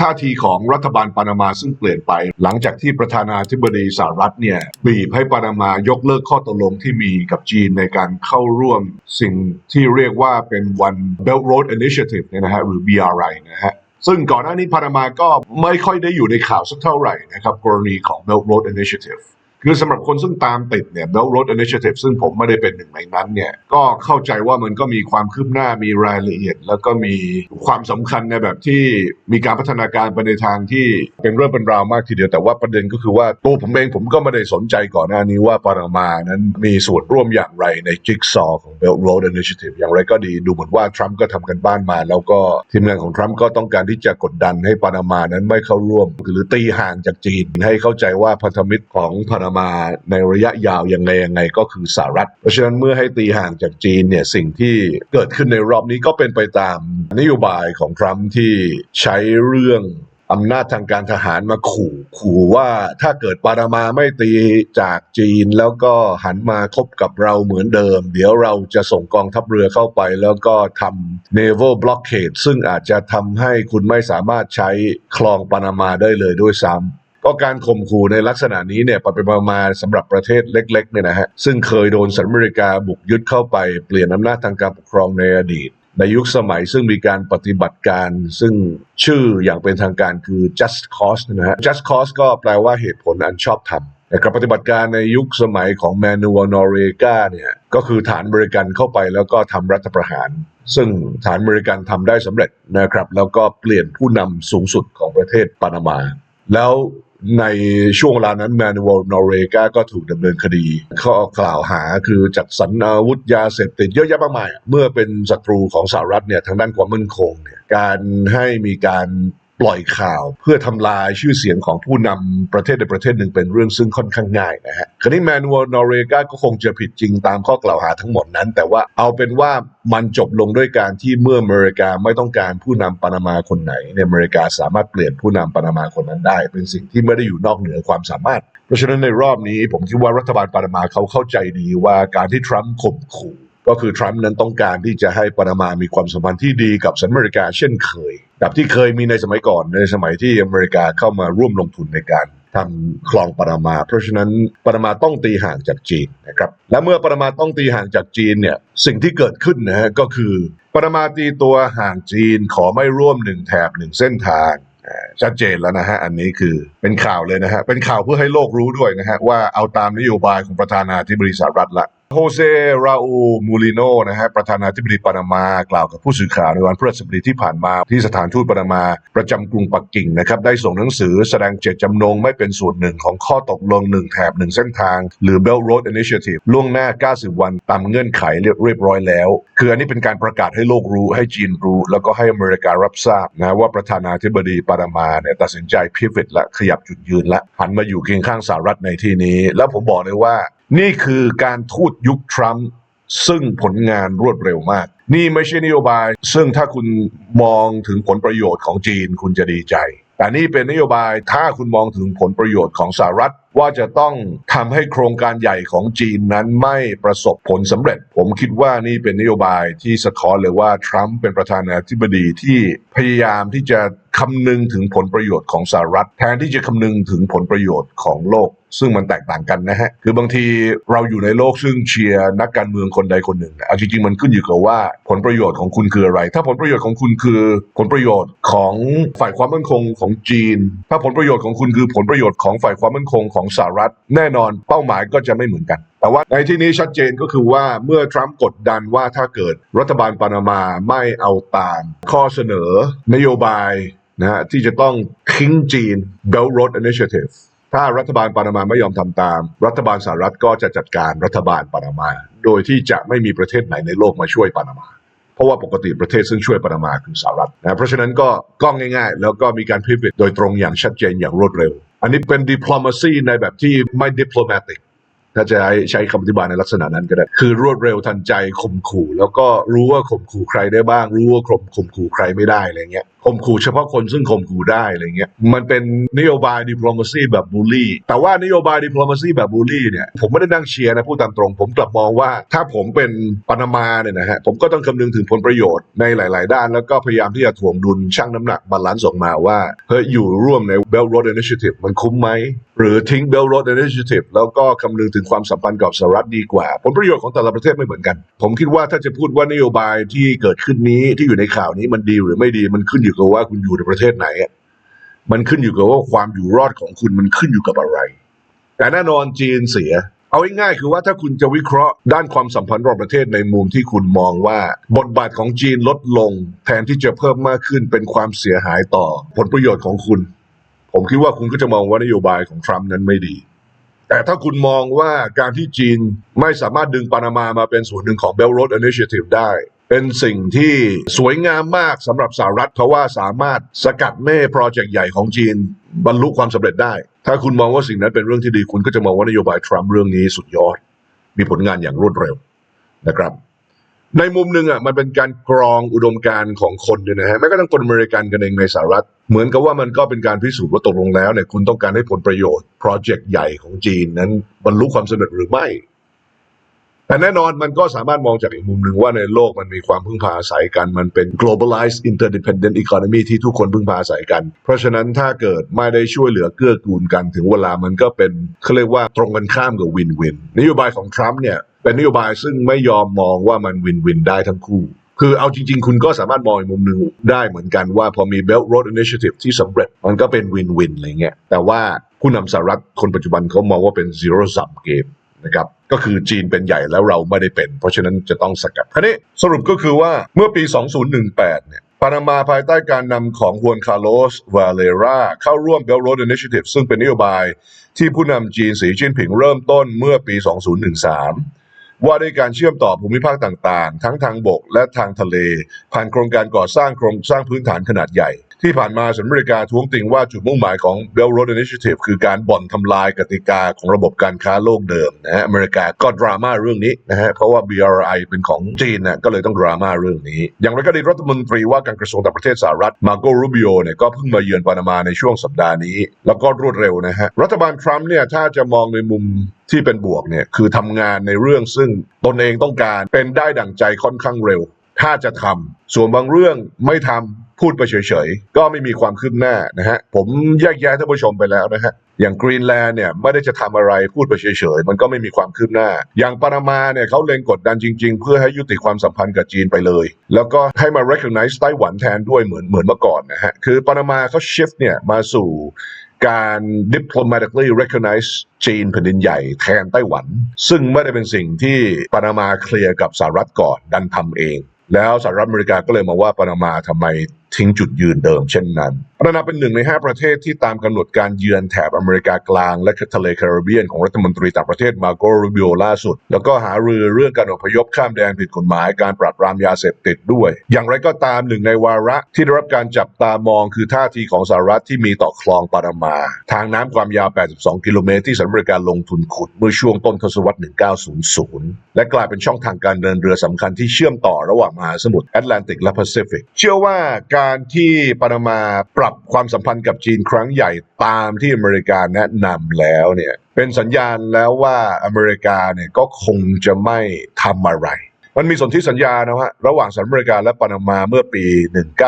ท่าทีของรัฐบาลปานามาซึ่งเปลี่ยนไป หลังจากที่ประธานาธิบดีสหรัฐเนี่ยบีบให้ปานามายกเลิกข้อตกลงที่มีกับจีนในการเข้าร่วมสิ่งที่เรียกว่าเป็น One Belt Road Initiative เนี่ยนะฮะหรือ BRI นะฮะซึ่งก่อนหน้านี้ปานามาก็ไม่ค่อยได้อยู่ในข่าวสักเท่าไหร่นะครับกรณีของ Belt Road Initiative คือสำหรับคนซึ่งตามติดเนี่ย Belt Road Initiative ซึ่งผมไม่ได้เป็นหนึ่งในนั้นเนี่ย ก็เข้าใจว่ามันก็มีความคืบหน้ามีรายละเอียด แล้วก็มีความสำคัญในแบบที่มีการพัฒนาการไปในทางที่เป็นเรื่องเป็นราวมากทีเดียว แต่ว่าประเด็นก็คือว่าตัวผมเองผมก็ไม่ได้สนใจก่อนหน้านี้ว่าปานามานั้นมีส่วนร่วมอย่างไรในจิ๊กซอของ Belt Road Initiative อย่างไรก็ดีดูเหมือนว่าทรัมป์ก็ทำกันบ้านมา แล้วก็ทีมงานของทรัมป์ก็ต้องการที่จะกดดันให้ปานามานั้นไม่เข้าร่วม หรือตีห่างจากจีน ให้เข้าใจว่าพันธมิตรของปานามาในระยะยาวยังไงยังไงก็คือสหรัฐ เพราะฉะนั้นเมื่อให้ตีห่างจากจีนเนี่ยสิ่งที่เกิดขึ้นในรอบนี้ก็เป็นไปตามนโยบายของทรัมป์ที่ใช้เรื่องอำนาจทางการทหารมาขู่ขู่ว่าถ้าเกิดปานามาไม่ตีจากจีน แล้วก็หันมาคบกับเราเหมือนเดิม เดี๋ยวเราจะส่งกองทัพเรือเข้าไป แล้วก็ทำ naval blockade ซึ่งอาจจะทำให้คุณไม่สามารถใช้คลองปานามาได้เลยด้วยซ้ำ ก็การข่มขู่ในลักษณะนี้เนี่ยไปๆมาสำหรับประเทศเล็กๆเนี่ยนะฮะซึ่งเคยโดนสหรัฐอเมริกาบุกยึดเข้าไปเปลี่ยนอำนาจทางการปกครองในอดีต ในยุคสมัยซึ่งมีการปฏิบัติการ ซึ่งชื่ออย่างเป็นทางการคือ just cause นะฮะ just cause ก็แปลว่าเหตุผลอันชอบธรรมนะครับปฏิบัติการในยุคสมัยของแมนูวลนอเรกาเนี่ยก็คือฐานบริการเข้าไปแล้วก็ทำรัฐประหาร ซึ่งฐานบริการทำได้สำเร็จนะครับ แล้วก็เปลี่ยนผู้นำสูงสุดของประเทศปานามา แล้ว ในช่วงเวลานั้นแมนูวลนอเรกาก็ถูกดำเนินคดีข้อกล่าวหาคือจัดสรรอาวุธยาเสพติดเยอะแยะมากมาย เมื่อเป็นศัตรูของสหรัฐเนี่ยทางด้านความมั่นคงเนี่ยการให้มีการ ปล่อยข่าวเพื่อทำลายชื่อเสียงของผู้นำประเทศใดประเทศหนึ่งเป็นเรื่องซึ่งค่อนข้างง่ายนะฮะคราวนี้แมนูวลนอเรกาก็คงจะผิดจริงตามข้อกล่าวหาทั้งหมดนั้น แต่ว่าเอาเป็นว่ามันจบลงด้วยการที่เมื่ออเมริกาไม่ต้องการผู้นำปานามาคนไหนเนี่ยอเมริกาสามารถเปลี่ยนผู้นำปานามาคนนั้นได้ เป็นสิ่งที่ไม่ได้อยู่นอกเหนือความสามารถ เพราะฉะนั้นในรอบนี้ผมคิดว่ารัฐบาลปานามาเขาเข้าใจดีว่าการที่ทรัมป์ข่มขู่ก็คือทรัมป์นั้นต้องการที่จะให้ปานามามีความสัมพันธ์ที่ดีกับสหรัฐอเมริกาเช่นเคย แบบที่เคยมีในสมัยก่อนในสมัยที่อเมริกาเข้ามาร่วมลงทุนในการทำคลองปานามา เพราะฉะนั้นปานามาต้องตีห่างจากจีนนะครับและเมื่อปานามาต้องตีห่างจากจีนเนี่ยสิ่งที่เกิดขึ้นนะฮะก็คือปานามาตีตัวห่างจีนขอไม่ร่วมหนึ่งแถบหนึ่งเส้นทางชัดเจนแล้วนะฮะอันนี้คือเป็นข่าวเลยนะฮะเป็นข่าวเพื่อให้โลกรู้ด้วยนะฮะว่าเอาตามนโยบายของประธานาธิบดีสหรัฐละ โฮเซ ราอู มูลิโน นะฮะ ประธานาธิบดีปานามากล่าวกับผู้สื่อข่าวในวันพฤหัสบดีที่ผ่านมาที่สถานทูตปานามาประจำกรุงปักกิ่งนะครับ ได้ส่งหนังสือแสดงเจตจำนงไม่เป็นส่วนหนึ่งของข้อตกลงหนึ่งแถบหนึ่งเส้นทาง หรือ Belt Road Initiative ล่วงหน้า 90 วันตามเงื่อนไขเรียบร้อยแล้ว คืออันนี้เป็นการประกาศให้โลกรู้ให้จีนรู้ แล้วก็ให้อเมริการับทราบนะว่าประธานาธิบดีปานามาเนี่ยตัดสินใจพิเวตและขยับจุดยืนและหันมาอยู่เคียงข้างสหรัฐในที่นี้ แล้วผมบอกเลยว่า นี่คือการทูตยุคทรัมป์ซึ่งผลงานรวดเร็วมาก นี่ไม่ใช่นโยบาย ซึ่งถ้าคุณมองถึงผลประโยชน์ของจีนคุณจะดีใจ แต่นี่เป็นนโยบายถ้าคุณมองถึงผลประโยชน์ของสหรัฐ ว่าจะต้องทำให้โครงการใหญ่ของจีนนั้นไม่ประสบผลสำเร็จ ผมคิดว่านี่เป็นนโยบายที่สะท้อนเลยว่าทรัมป์เป็นประธานาธิบดีที่พยายามที่จะ คำนึงถึงผลประโยชน์ของสหรัฐ แทนที่จะคำนึงถึงผลประโยชน์ของโลก ซึ่งมันแตกต่างกันนะฮะ คือบางทีเราอยู่ในโลกซึ่งเชียร์นักการเมืองคนใดคนหนึ่งเอาจริงๆมันขึ้นอยู่กับว่าผลประโยชน์ของคุณคืออะไร ถ้าผลประโยชน์ของคุณคือผลประโยชน์ของฝ่ายความมั่นคงของจีน ถ้าผลประโยชน์ของคุณคือผลประโยชน์ของฝ่ายความมั่นคงของสหรัฐ แน่นอนเป้าหมายก็จะไม่เหมือนกันแต่ว่าในที่นี้ชัดเจนก็คือว่าเมื่อทรัมป์กดดันว่าถ้าเกิดรัฐบาลปานามาไม่เอาตาม ข้อเสนอนโยบาย นะฮะที่จะต้องทิ้งจีน Belt Road Initiative ถ้ารัฐบาลปานามาไม่ยอมทำตาม รัฐบาลสหรัฐก็จะจัดการรัฐบาลปานามา โดยที่จะไม่มีประเทศไหนในโลกมาช่วยปานามา เพราะว่าปกติประเทศซึ่งช่วยปานามาคือสหรัฐนะเพราะฉะนั้นก็ก้องง่ายๆ แล้วก็มีการพิพิตโดยตรงอย่างชัดเจนอย่างรวดเร็ว อันนี้เป็น diplomacy ในแบบที่ไม่ diplomatic ถ้าจะใช้คำอธิบายในลักษณะนั้นก็ได้ คือรวดเร็วทันใจข่มขู่ แล้วก็รู้ว่าข่มขู่ใครได้บ้าง รู้ว่าข่มข่มขู่ใครไม่ได้อะไรเงี้ยข่มขู่เฉพาะคนซึ่งข่มขู่ได้อะไรเงี้ยมันเป็นนโยบายดิปโลมาซีแบบบูลลี่แต่ว่านโยบายดิปโลมาซีแบบบูลลี่เนี่ยผมไม่ได้นั่งเชียร์นะพูดตามตรง ผมกลับมองว่าถ้าผมเป็นปานามาเนี่ยนะฮะผมก็ต้องคำนึงถึงผลประโยชน์ในหลาย ๆ ด้าน แล้วก็พยายามที่จะถ่วงดุลชั่งน้ำหนักบาลานซ์ออกมาว่าเฮ้ยอยู่ร่วมใน Belt Road Initiative มันคุ้มไหม หรือทิ้ง Belt Road Initiative แล้วก็คำนึงถึงความสัมพันธ์กับสหรัฐดีกว่า ผลประโยชน์ของแต่ละประเทศไม่เหมือนกัน ผมคิดว่าถ้าจะพูดว่านโยบายที่เกิดขึ้นนี้ที่อยู่ในข่าวนี้มันดีหรือไม่ดีมันขึ้นอยู่กับว่าคุณอยู่ในประเทศไหนอะมันขึ้นอยู่กับว่าความอยู่รอดของคุณมันขึ้นอยู่กับอะไร แต่แน่นอนจีนเสีย เอาง่ายๆคือว่าถ้าคุณจะวิเคราะห์ด้านความสัมพันธ์ระหว่างประเทศในมุมที่คุณมองว่า บทบาทของจีนลดลง แทนที่จะเพิ่มมากขึ้นเป็นความเสียหายต่อผลประโยชน์ของคุณ ผมคิดว่าคุณก็จะมองว่านโยบายของทรัมป์นั้นไม่ดี แต่ถ้าคุณมองว่าการที่จีนไม่สามารถดึงปานามามาเป็นส่วนหนึ่งของ Belt Road Initiative ได้ เป็นสิ่งที่สวยงามมากสำหรับสหรัฐเพราะว่าสามารถสกัดไม่ให้โปรเจกต์ใหญ่ของจีนบรรลุความสำเร็จได้ ถ้าคุณมองว่าสิ่งนั้นเป็นเรื่องที่ดีคุณก็จะมองว่านโยบายทรัมป์เรื่องนี้สุดยอด มีผลงานอย่างรวดเร็วนะครับ ในมุมหนึ่งอะมันเป็นการกรองอุดมการณ์ของคนด้วยนะฮะแม้กระทั่งคนอเมริกันกันเองในสหรัฐ เหมือนกับว่ามันก็เป็นการพิสูจน์ว่าตกลงแล้วเนี่ยคุณต้องการให้ผลประโยชน์โปรเจกต์ใหญ่ของจีนนั้นบรรลุความสำเร็จหรือไม่ แต่แน่นอนมันก็สามารถมองจากอีกมุมหนึ่งว่าในโลกมันมีความพึ่งพาอาศัยกัน มันเป็น globalized interdependent economy ที่ทุกคนพึ่งพาอาศัยกัน เพราะฉะนั้นถ้าเกิดไม่ได้ช่วยเหลือเกื้อกูลกันถึงเวลามันก็เป็นเขาเรียกว่าตรงกันข้ามกับวินวินนโยบายของทรัมป์เนี่ย เป็นนโยบายซึ่งไม่ยอมมองว่ามันวินวินได้ทั้งคู่ คือเอาจริง ๆ คุณก็สามารถมองอีกมุมหนึ่งได้เหมือนกันว่าพอมี Belt Road Initiative ที่สำเร็จมันก็เป็นวินวินอะไรเงี้ยแต่ว่าผู้นำสหรัฐคนปัจจุบันเขามองว่าเป็น zero sum game นะครับก็คือจีนเป็นใหญ่แล้วเราไม่ได้เป็น เพราะฉะนั้นจะต้องสกัดคราวนี้สรุปก็คือว่าเมื่อปี 2018 เนี่ยปานามาภายใต้การนำของฮวนคาร์โลสวาเลราเข้าร่วม Belt Road Initiative ซึ่งเป็นนโยบายที่ผู้นำจีนสีจิ้นผิงเริ่มต้นเมื่อปี 2013 ว่าด้วยการเชื่อมต่อภูมิภาคต่างๆ ทั้งทางบกและทางทะเล ผ่านโครงการก่อสร้างโครงสร้างพื้นฐานขนาดใหญ่ ที่ผ่านมาสหรัฐอเมริกาท้วงติงว่าจุดมุ่งหมายของ Belt Road Initiative คือการบ่อนทำลายกติกาของระบบการค้าโลกเดิมนะฮะอเมริกาก็ดราม่าเรื่องนี้นะฮะเพราะว่า BRI เป็นของจีนนะก็เลยต้องดราม่าเรื่องนี้ อย่างไรก็ดีรัฐมนตรีว่าการกระทรวงต่างประเทศสหรัฐมาโกรูบิโอเนี่ยก็เพิ่งมาเยือนปานามาในช่วงสัปดาห์นี้ แล้วก็รวดเร็วนะฮะรัฐบาลทรัมป์เนี่ยถ้าจะมองในมุม ที่เป็นบวกเนี่ยคือทำงานในเรื่องซึ่งตนเองต้องการเป็นได้ดั่งใจค่อนข้างเร็ว ถ้าจะทำส่วนบางเรื่องไม่ทำพูดไปเฉยๆ ก็ไม่มีความคืบหน้านะฮะผมแยกแยะท่านผู้ชมไปแล้วนะฮะอย่างกรีนแลนด์เนี่ยไม่ได้จะทำอะไรพูดไปเฉยๆ มันก็ไม่มีความคืบหน้า อย่างปานามาเนี่ยเขาเล็งกดดันจริงๆ เพื่อให้ยุติความสัมพันธ์กับจีนไปเลย แล้วก็ให้มา recognize ไต้หวันแทนด้วยเหมือนเหมือนเมื่อก่อนนะฮะ คือปานามาเขา shift เนี่ยมาสู่ การ diplomatically recognize จีนแผ่นดินใหญ่แทนไต้หวัน ซึ่งไม่ได้เป็นสิ่งที่ปานามาเคลียร์กับสหรัฐก่อนดันทำเอง แล้วสหรัฐอเมริกาก็เลยมาว่าปานามาทำไมทิ้งจุดยืนเดิมเช่นนั้นปานาเป็นหนึ่งใน 5 ประเทศที่ตามกำหนดการเยือนแถบอเมริกากลาง และทะเลแคริบเบียนของรัฐมนตรีต่างประเทศมาโกรูบิโอล่าสุด แล้วก็หารือเรื่องการอพยพข้ามแดนผิดกฎหมายการปราบปรามยาเสพติดด้วย อย่างไรก็ตามหนึ่งในวาระที่ได้รับการจับตามองคือท่าทีของสหรัฐที่มีต่อคลองปานามา ทางน้ำความยาว 82 กิโลเมตรที่สหรัฐอเมริกาลงทุนขุดเมื่อช่วงต้นทศวรรษ 1900 และกลายเป็นช่องทางการเดินเรือสำคัญที่เชื่อมต่อระหว่างมหาสมุทรแอตแลนติกและแปซิฟิก เชื่อว่าการการที่ปานามาปรับความสัมพันธ์กับจีนครั้งใหญ่ตามที่อเมริกาแนะนำแล้วเนี่ยเป็นสัญญาณแล้วว่าอเมริกาเนี่ยก็คงจะไม่ทำอะไร มันมีสนธิสัญญานะฮะระหว่างสหรัฐอเมริกาและปานามาเมื่อปี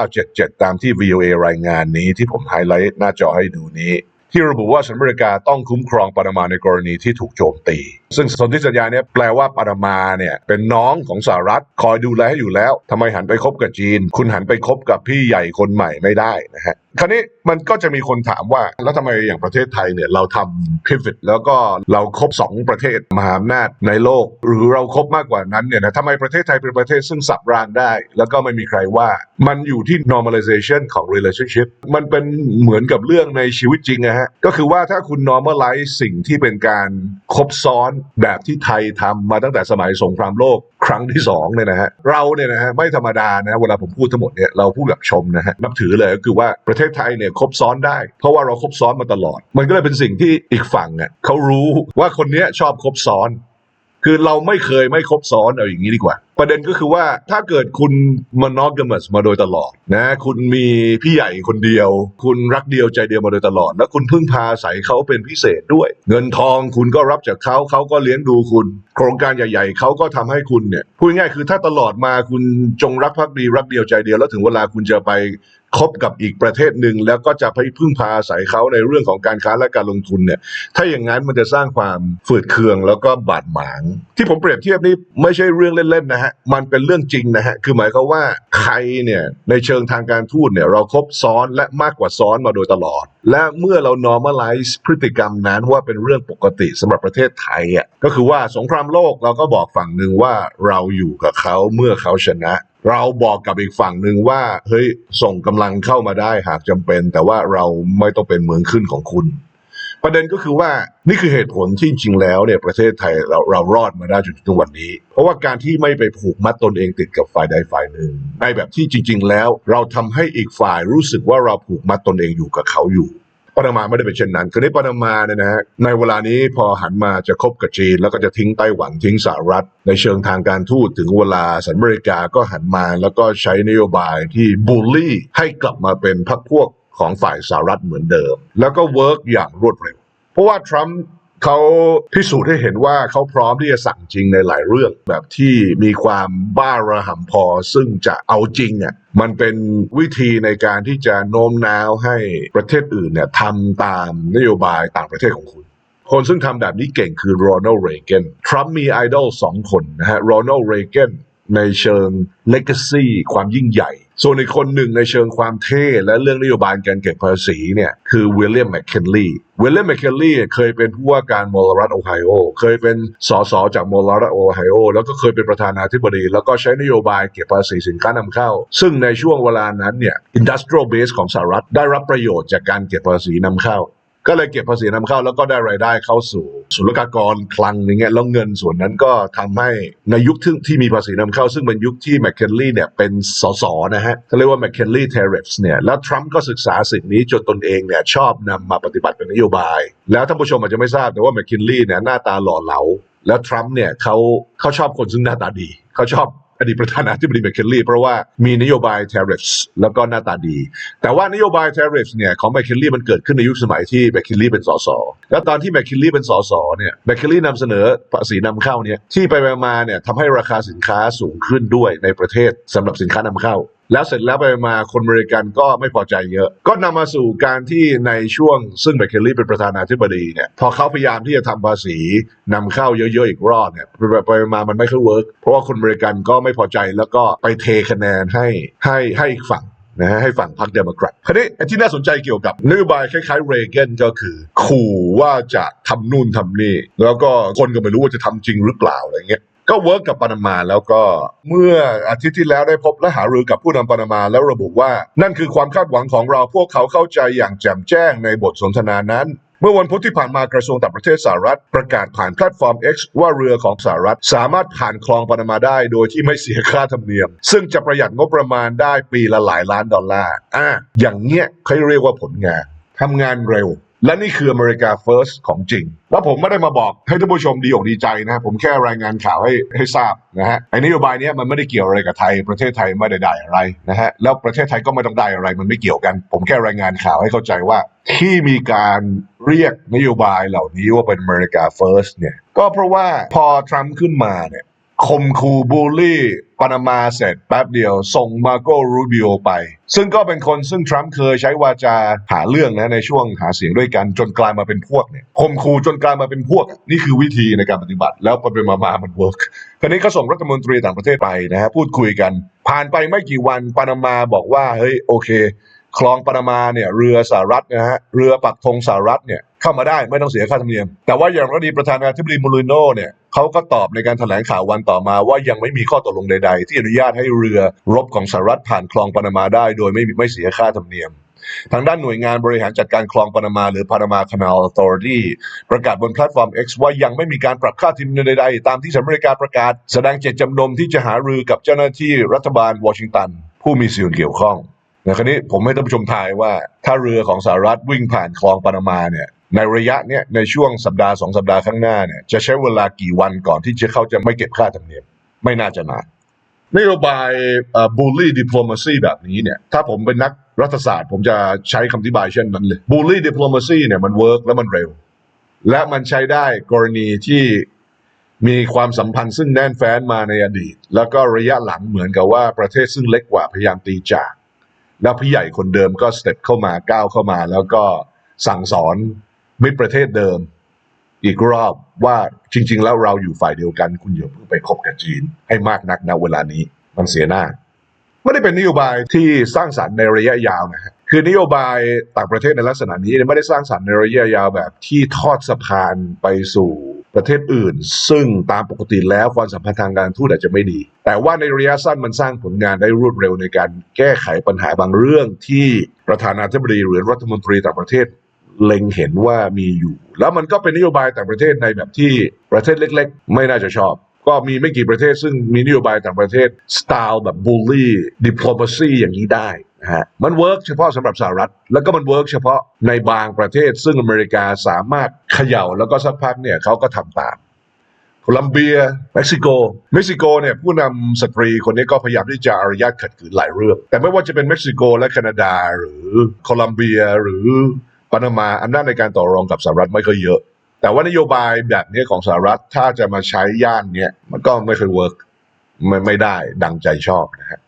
1977 ตามที่ VOA รายงานนี้ที่ผมไฮไลท์หน้าจอให้ดูนี้ ที่ระบุว่าสหรัฐอเมริกาต้องคุ้มครองปานามาในกรณีที่ถูกโจมตี ซึ่งสนธิสัญญาเนี่ยแปลว่าปานามาเนี่ยเป็นน้องของสหรัฐคอยดูแลให้อยู่แล้วทำไมหันไปคบกับจีน คุณหันไปคบกับพี่ใหญ่คนใหม่ไม่ได้นะฮะคราวนี้มันก็จะมีคนถามว่า แล้วทำไมอย่างประเทศไทยเนี่ยเราทำ pivot แล้วก็เราครบสองประเทศมหาอำนาจในโลก หรือเราครบมากกว่านั้นเนี่ยนะทำไมประเทศไทยเป็นประเทศซึ่งสับรางได้ แล้วก็ไม่มีใครว่ามันอยู่ที่ normalization ของ relationship มันเป็นเหมือนกับเรื่องในชีวิตจริงนะฮะก็คือว่าถ้าคุณ normalize สิ่งที่เป็นการคบซ้อนแบบที่ไทยทำมาตั้งแต่สมัยสงครามโลกครั้งที่สองเนี่ยนะฮะเราเนี่ยนะฮะไม่ธรรมดานะเวลาผมพูดทั้งหมดเนี่ยเราพูดแบบชมนะฮะนับถือเลยก็คือว่าประเทศไทยเนี่ยครบซ้อนได้ เพราะว่าเราครบซ้อนมาตลอด มันก็เลยเป็นสิ่งที่อีกฝั่งอะเขารู้ว่าคนเนี้ยชอบครบซ้อน คือเราไม่เคยไม่ครบซ้อนเอาอย่างนี้ดีกว่า ประเด็นก็คือว่าถ้าเกิดคุณมานอกกัมสมาโดยตลอดนะ คุณมีพี่ใหญ่คนเดียว คุณรักเดียวใจเดียวมาโดยตลอด แล้วคุณพึ่งพาอาศัยเขาเป็นพิเศษด้วย เงินทองคุณก็รับจากเขาเขาก็เลี้ยงดูคุณ โครงการใหญ่ ๆเขาก็ทำให้คุณเนี่ยพูดง่ายคือถ้าตลอดมาคุณจงรักภักดีรักเดียวใจเดียวแล้วถึงเวลาคุณจะไป คบกับอีกประเทศหนึ่งแล้วก็จะไปพึ่งพาอาศัยเขาในเรื่องของการค้าและการลงทุนเนี่ย ถ้าอย่างนั้นมันจะสร้างความฝืดเคืองแล้วก็บาดหมาง ที่ผมเปรียบเทียบนี่ไม่ใช่เรื่องเล่นๆนะฮะมันเป็นเรื่องจริงนะฮะคือหมายความว่าใครเนี่ยในเชิงทางการทูตเนี่ยเราครบซ้อนและมากกว่าซ้อนมาโดยตลอด และเมื่อเรา normalize พฤติกรรมนั้นว่าเป็นเรื่องปกติสำหรับประเทศไทยอะก็คือว่าสงครามโลกเราก็บอกฝั่งหนึ่งว่าเราอยู่กับเขาเมื่อเขาชนะ เราบอกกับอีกฝั่งหนึ่งว่าเฮ้ยส่งกำลังเข้ามาได้หากจำเป็น แต่ว่าเราไม่ต้องเป็นเมืองขึ้นของคุณ ประเด็นก็คือว่านี่คือเหตุผลที่จริงแล้วเนี่ยประเทศไทยเราเรารอดมาได้จนถึงวันนี้ เพราะว่าการที่ไม่ไปผูกมัดตนเองติดกับฝ่ายใดฝ่ายหนึ่งในแบบที่จริง ๆ แล้ว เราทำให้อีกฝ่ายรู้สึกว่าเราผูกมัดตนเองอยู่กับเขาอยู่ ปานามาไม่ได้เป็นเช่นนั้น คือในปานามาเนี่ยนะฮะในเวลานี้พอหันมาจะคบกับจีน แล้วก็จะทิ้งไต้หวันทิ้งสหรัฐ ในเชิงทางการทูตถึงเวลาสหรัฐอเมริกาก็หันมาแล้วก็ใช้นโยบายที่บูลลี่ให้กลับมาเป็นพรรคพวกของฝ่ายสหรัฐเหมือนเดิม แล้วก็เวิร์กอย่างรวดเร็ว เพราะว่าทรัมป์ เขาพิสูจน์ให้เห็นว่าเขาพร้อมที่จะสั่งจริงในหลายเรื่องแบบที่มีความบ้าระห่ำพอ ซึ่งจะเอาจริงอะมันเป็นวิธีในการที่จะโน้มน้าวให้ประเทศอื่นเนี่ยทำตามนโยบายต่างประเทศของคุณ คนซึ่งทำแบบนี้เก่งคือโรนัลด์เรเกนทรัมป์มีไอดอลสองคนนะฮะโรนัลด์เรเกนในเชิง legacy ความยิ่งใหญ่ ส่วนอีกคนหนึ่งในเชิงความเท่และเรื่องนโยบายการเก็บภาษีเนี่ยคือวิลเลียมแมคเคนลีย์วิลเลียมแมคเคนลีย์เคยเป็นผู้ว่าการมอลรัฐโอไฮโอ เคยเป็นสสจากมอลรัฐโอไฮโอ แล้วก็เคยเป็นประธานาธิบดี แล้วก็ใช้นโยบายเก็บภาษีสินค้านำเข้า ซึ่งในช่วงเวลานั้นเนี่ยอินดัสทรีลเบสของสหรัฐได้รับประโยชน์จากการเก็บภาษีนำเข้า ก็เลยเก็บภาษีนำเข้าแล้วก็ได้รายได้เข้าสู่ศุลกากรคลังอย่างเงี้ยแล้วเงินส่วนนั้นก็ทำให้ในยุคที่ที่มีภาษีนำเข้า ซึ่งเป็นยุคที่แมคเคนลีย์เนี่ยเป็นสสนะฮะเขาเรียกว่าแมคเคนลีย์เทเรฟส์เนี่ยแล้วทรัมป์ก็ศึกษาสิ่งนี้จนตนเองเนี่ยชอบนำมาปฏิบัติเป็นนโยบาย แล้วท่านผู้ชมอาจจะไม่ทราบแต่ว่าแมคเคนลีย์เนี่ยหน้าตาหล่อเหลาแล้วทรัมป์เนี่ยเขาเขาชอบคนซึ่งหน้าตาดีเขาชอบ อดีตประธานาธิบดีแมคเคนลีย์เพราะว่ามีนโยบายเทอริฟส์แล้วก็หน้าตาดี แต่ว่านโยบายเทอริฟส์เนี่ยของแมคเคนลีย์มันเกิดขึ้นในยุคสมัยที่แมคเคนลีย์เป็นสสแล้วตอนที่แมคเคนลีย์เป็นสสเนี่ยแมคเคนลีย์นำเสนอภาษีนำเข้าเนี่ยที่ไปมาเนี่ยทำให้ราคาสินค้าสูงขึ้นด้วยในประเทศสำหรับสินค้านำเข้า แล้วเสร็จแล้วไปมาคนอเมริกันก็ไม่พอใจเยอะ ก็นำมาสู่การที่ในช่วงซึ่งแมคเคนลีย์เป็นประธานาธิบดีเนี่ยพอเขาพยายามที่จะทำภาษีนำเข้าเยอะๆอีกรอบเนี่ยไปไปมามันไม่ค่อยเวิร์กเพราะว่าคนอเมริกันก็ไม่พอใจแล้วก็ไปเทคะแนนให้ให้ให้อีกฝั่งนะฮะให้ฝั่งพรรคเดโมแครตคราวนี้ไอ้ที่น่าสนใจเกี่ยวกับนโยบายคล้ายๆเรเกนก็คือ ขู่ว่าจะทำนู่นทำนี่ แล้วก็คนก็ไม่รู้ว่าจะทำจริงหรือเปล่าอะไรเงี้ย ก็เวิร์กกับปานามาแล้วก็เมื่ออาทิตย์ที่แล้วได้พบและหารือกับผู้นำปานามาแล้วระบุว่า นั่นคือความคาดหวังของเราพวกเขาเข้าใจอย่างแจ่มแจ้งในบทสนทนานั้นเมื่อวันพุธที่ผ่านมากระทรวงต่างประเทศสหรัฐประกาศผ่านแพลตฟอร์ม X ว่าเรือของสหรัฐสามารถผ่านคลองปานามาได้โดยที่ไม่เสียค่าธรรมเนียม ซึ่งจะประหยัดงบประมาณได้ปีละหลายล้านดอลลาร์อะอย่างเงี้ยเขาเรียกว่าผลงานทำงานเร็ว และนี่คืออเมริกาเฟิร์สของจริง แล้วผมไม่ได้มาบอกให้ท่านผู้ชมดีอกดีใจนะผมแค่รายงานข่าวให้ให้ทราบนะฮะไอ้นโยบายนี้มันไม่ได้เกี่ยวอะไรกับไทย ประเทศไทยไม่ได้ได้อะไรนะฮะแล้วประเทศไทยก็ไม่ต้องได้อะไรมันไม่เกี่ยวกัน ผมแค่รายงานข่าวให้เข้าใจว่า ที่มีการเรียกนโยบายเหล่านี้ว่าเป็นอเมริกาเฟิร์สเนี่ยก็เพราะว่าพอทรัมป์ขึ้นมาเนี่ย ข่มขู่บูลลี่ปานามาเสร็จแป๊บเดียว ส่งมาโกรูบิโอไป ซึ่งก็เป็นคนซึ่งทรัมป์เคยใช้วาจาหาเรื่องนะในช่วงหาเสียงด้วยกันจนกลายมาเป็นพวกเนี่ยข่มขู่จนกลายมาเป็นพวก นี่คือวิธีในการปฏิบัติ แล้วไปๆมาๆมันเวิร์กคราวนี้ก็ส่งรัฐมนตรีต่างประเทศไปนะฮะพูดคุยกัน ผ่านไปไม่กี่วันปานามาบอกว่าเฮ้ยโอเค คลองปานามาเนี่ยเรือสหรัฐนะฮะเรือปักธงสหรัฐเนี่ยเข้ามาได้ไม่ต้องเสียค่าธรรมเนียม แต่ว่าอย่างกรัฐมนตรีประธานาธิบดีมูริโน่เนี่ย เขาก็ตอบในการแถลงข่าววันต่อมาว่ายังไม่มีข้อตกลงใด ๆ ที่อนุญาตให้เรือรบของสหรัฐผ่านคลองปานามาได้ โดยไม่ไม่เสียค่าธรรมเนียมทางด้านหน่วยงานบริหารจัดการคลองปานามาหรือ Panama Canal Authority ประกาศบนแพลตฟอร์ม X ว่ายังไม่มีการปรับค่าธรรมเนียมใดๆ ตามที่สหรัฐอเมริกาประกาศ แสดงเจตจำนงที่จะหารือกับเจ้าหน้าที่รัฐบาลวอชิงตัน ผู้มีส่วนเกี่ยวข้องในคราวนี้ผมให้ท่านผู้ชมทายว่า ถ้าเรือของสหรัฐวิ่งผ่านคลองปานามาเนี่ย ในระยะเนี้ยในช่วงสัปดาห์สองสัปดาห์ข้างหน้าเนี่ยจะใช้เวลากี่วันก่อนที่จะเขาจะไม่เก็บค่าธรรมเนียม ไม่น่าจะนานนโยบายบูลลี่ดิปโลมาซีแบบนี้เนี่ยถ้าผมเป็นนักรัฐศาสตร์ ผมจะใช้คำอธิบายเช่นนั้นเลยบูลลี่ดิปโลมาซีเนี่ยมันเวิร์กแล้วมันเร็ว และมันใช้ได้กรณีที่มีความสัมพันธ์ซึ่งแน่นแฟ้นมาในอดีต แล้วก็ระยะหลังเหมือนกับว่าประเทศซึ่งเล็กกว่าพยายามตีจาก แล้วพี่ใหญ่คนเดิมก็สเต็ปเข้ามาก้าวเข้ามา แล้วก็สั่งสอน มิตรประเทศเดิม อีกรอบว่าจริง ๆ แล้วเราอยู่ฝ่ายเดียวกัน คุณอย่าเพิ่งไปคบกับจีน ให้มากนักนะเวลานี้มันเสียหน้าไม่ได้เป็นนโยบายที่สร้างสรรค์ในระยะยาวนะฮะคือนโยบายต่างประเทศในลักษณะนี้ไม่ได้สร้างสรรค์ในระยะยาวแบบที่ทอดสะพานไปสู่ประเทศอื่น ซึ่งตามปกติแล้วความสัมพันธ์ทางการทูตอาจจะไม่ดี แต่ว่าในระยะสั้นมันสร้างผลงานได้รวดเร็วในการแก้ไขปัญหาบางเรื่องที่ประธานาธิบดีหรือรัฐมนตรีต่างประเทศ เล็งเห็นว่ามีอยู่ แล้วมันก็เป็นนโยบายต่างประเทศในแบบที่ประเทศเล็ก ๆ ไม่น่าจะชอบ ก็มีไม่กี่ประเทศซึ่งมีนโยบายต่างประเทศสไตล์แบบบูลลี่ดิปโลมาซีอย่างนี้ได้นะฮะมันเวิร์กเฉพาะสำหรับสหรัฐ แล้วก็มันเวิร์กเฉพาะในบางประเทศ ซึ่งอเมริกาสามารถเขย่าแล้วก็สักพักเนี่ยเขาก็ทำตามโคลัมเบียเม็กซิโกเม็กซิโกเนี่ยผู้นำสตรีคนนี้ก็พยายามที่จะอารยาตขัดขืนหลายเรื่อง แต่ไม่ว่าจะเป็นเม็กซิโกและแคนาดาหรือโคลัมเบียหรือ ปานามาอำนาจในการต่อรองกับสหรัฐไม่ค่อยเยอะ แต่ว่านโยบายแบบนี้ของสหรัฐถ้าจะมาใช้ย่านเนี้ยมันก็ไม่เคยเวิร์กไม่ไม่ได้ดังใจชอบนะฮะ